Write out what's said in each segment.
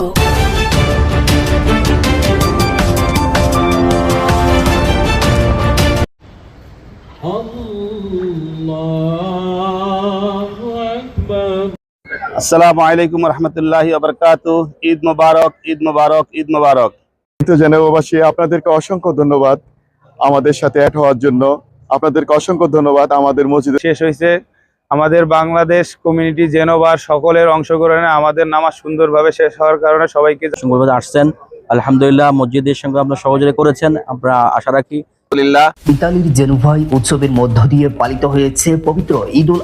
jungle. আসসালামু আলাইকুম রহমতুল্লাহ আবরকাত ঈদ মুবারক ঈদ মুবারক ঈদ মুবারক তো জেনেভাবাসী আপনাদেরকে অসংখ্য ধন্যবাদ আমাদের সাথে অ্যাড হওয়ার জন্য। আপনাদেরকে অসংখ্য ধন্যবাদ আমাদের মসজিদে। শেষ হয়েছে। আমাদের বাংলাদেশ কমিউনিটি জেনোবার সকলের অংশগ্রহণে আমাদের নামাজ সুন্দরভাবে শেষ হওয়ার কারণে সবাইকে আসছেন। আলহামদুলিল্লাহ, মসজিদের সঙ্গে আপনারা সহযোগিতা করেছেন। আমরা আশা রাখি ইতালির জেনুভাই উৎসবের মধ্য দিয়ে পালিত হয়েছে পবিত্র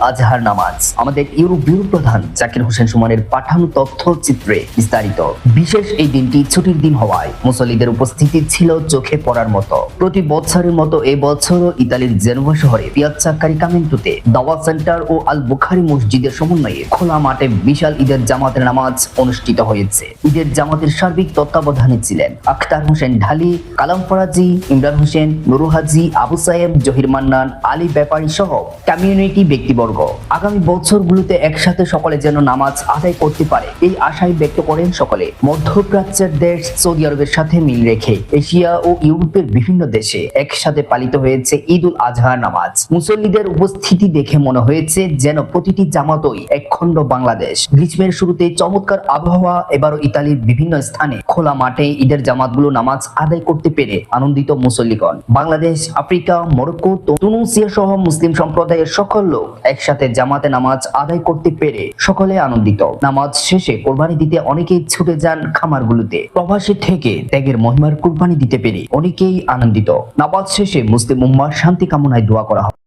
আজহার নামাজ। আমাদের ইউরোপীয় প্রধান জাকির হোসেন পাঠানো তথ্যচিত্রে বিস্তারিত। বিশেষ এই দিনটি ছুটির দিন হওয়ায় মুসল্লিদের উপস্থিতি ছিল চোখে পড়ার মতো। প্রতি বছরের মতো এই বছরও ইতালির জেনুভা শহরে পিয়াচ্চা কারিকামেন্টুতে দাওয়া সেন্টার ও আল বুখারি মসজিদের সমন্বয়ে খোলা মাঠে বিশাল ঈদের জামাতের নামাজ অনুষ্ঠিত হয়েছে। ঈদের জামাতের সার্বিক তত্ত্বাবধানে ছিলেন আখতার হোসেন ঢালি কালাম ফরাজি ইমরান হোসেন নুরু হাজি, আবু সাহেব জহির মান্নান, আলী ব্যাপারী সহ কমিউনিটি ব্যক্তিবর্গ। আগামী বছরগুলোতে একসাথে সকলে যেন নামাজ আদায় করতে পারে, এই আশাই ব্যক্ত করেন সকলে। মধ্যপ্রাচ্যের দেশ সৌদি আরবের সাথে মিল রেখে এশিয়া ও ইউরোপের বিভিন্ন দেশে একসাথে পালিত হয়েছে ঈদ উল আজহার নামাজ। মুসল্লিদের উপস্থিতি দেখে মনে হয়েছে যেন প্রতিটি জামাতই একখণ্ড বাংলাদেশ। গ্রীষ্মের শুরুতে চমৎকার আবহাওয়া, এবারও ইতালির বিভিন্ন স্থানে খোলা মাঠে ঈদের জামাতগুলো নামাজ আদায় করতে পেরে আনন্দিত মুসল্লিগণ। বাংলাদেশ, আফ্রিকা, মরক্কো, তুনুসিয়া সহ মুসলিম সম্প্রদায়ের সকল লোক একসাথে জামাতে নামাজ আদায় করতে পেরে সকলে আনন্দিত। নামাজ শেষে কোরবানি দিতে অনেকেই ছুটে যান খামারগুলোতে। প্রবাসী থেকে ত্যাগের মহিমার কোরবানি দিতে পেরে অনেকেই আনন্দিত। নামাজ শেষে মুসলিম উম্মার শান্তি কামনায় দোয়া করা হয়।